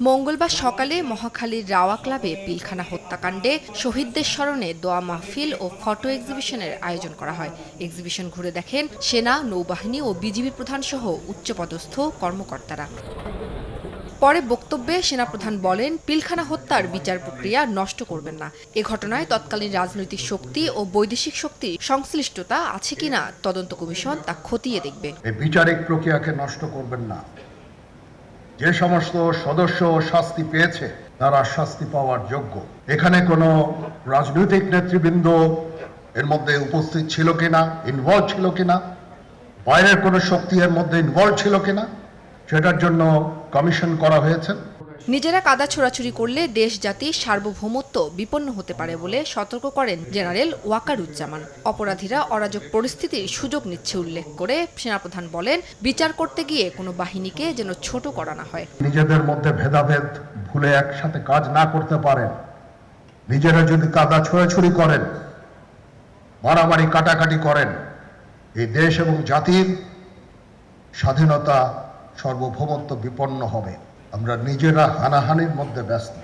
মঙ্গলবার সকালে মহাখালীর রাওয়া ক্লাবে পিলখানা হত্যাকাণ্ডে শহীদদের স্মরণে দোয়া মাহফিল ও ফটো এক্সিবিশনের আয়োজন করা হয়। এক্সিবিশন ঘুরে দেখেন সেনা, নৌবাহিনী ও বিজিবি প্রধান সহ উচ্চপদস্থ কর্মকর্তারা। পরে বক্তব্যে সেনাপ্রধান বলেন, পিলখানা হত্যার বিচার প্রক্রিয়া নষ্ট করবেন না। এ ঘটনায় তৎকালীন রাজনৈতিক শক্তি ও বৈদেশিক শক্তি সংশ্লিষ্টতা আছে কিনা তদন্ত কমিশন তা খতিয়ে দেখবে। বিচারিক প্রক্রিয়াকে নষ্ট করবেন না। যে সমস্ত সদস্য শাস্তি পেয়েছে, তারা শাস্তি পাওয়ার যোগ্য। এখানে কোনো রাজনৈতিক নেতৃবৃন্দ এর মধ্যে উপস্থিত ছিল কিনা ইনভলভ ছিল কিনা, বাইরের কোনো শক্তি এর মধ্যে ইনভলভ ছিল কিনা সেটার জন্য কমিশন করা হয়েছে। নিজেরা কাদা ছোড়াছুড়ি করলে দেশ জাতির সার্বভৌমত্ব বিপন্ন হতে পারে বলে সতর্ক করেন জেনারেল ওয়াকারুজ্জামান। অপরাধীরা অরাজক পরিস্থিতির সুযোগ নিচ্ছে উল্লেখ করে সেনাপ্রধান বলেন বিচার করতে গিয়ে কোনো বাহিনীকে যেন ছোট করা না হয়। নিজেদের মধ্যে ভেদাভেদ ভুলে একসাথে কাজ না করতে পারেন। নিজেরা যদি কাদা ছোড়াছুড়ি করেন মারামারি কাটাকাটি করেন এই দেশ এবং জাতির স্বাধীনতা সার্বভৌমত্ব বিপন্ন হবে। আমরা নিজেরা হানাহানির মধ্যে ব্যস্ত।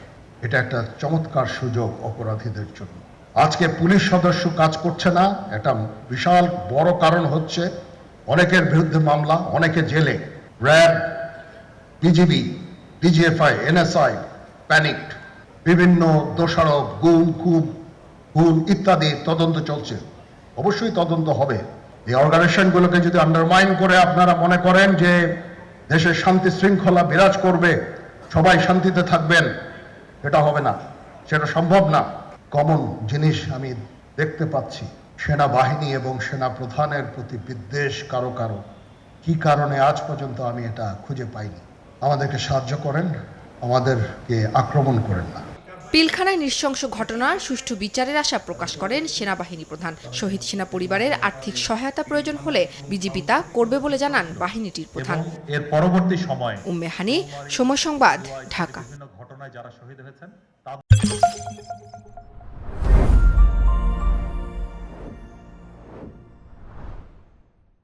এটা একটা চমৎকার সুযোগ অপরাধীদের জন্য। আজকে পুলিশ সদস্য কাজ করছে না এটা বিশাল বড় কারণ হচ্ছে অনেকের বিরুদ্ধে মামলা, অনেকে জেলে। RAB BGB DGFI NSI panicked বিভিন্ন দোষারোপ, গুম খুব খুন ইত্যাদি তদন্ত চলছে। অবশ্যই তদন্ত হবে। এই অর্গানাইজেশনগুলোকে যদি আন্ডারমাইন করে আপনারা মনে করেন যে দেশের শান্তি শৃঙ্খলা বিরাজ করবে, সবাই শান্তিতে থাকবেন, এটা হবে না, সেটা সম্ভব না। কমন জিনিস আমি দেখতে পাচ্ছি, সেনাবাহিনী এবং সেনা প্রধানের প্রতি বিদ্বেষ কারও কারও। কি কারণে আজ পর্যন্ত আমি এটা খুঁজে পাইনি? আমাদেরকে সাহায্য করেন, আমাদেরকে আক্রমণ করেন না। পিলখানায় নৃশংস ঘটনার সুষ্ঠু বিচারের আশা প্রকাশ করেন সেনাবাহিনী প্রধান। শহীদ সেনা পরিবারের আর্থিক সহায়তা প্রয়োজন হলে বিজেপি তা করবে বলে জানান বাহিনীটির প্রধান। এর পরবর্তী সময় উম্মেহানি সময় সংবাদ ঢাকা। ঘটনায় যারা শহীদ হয়েছেন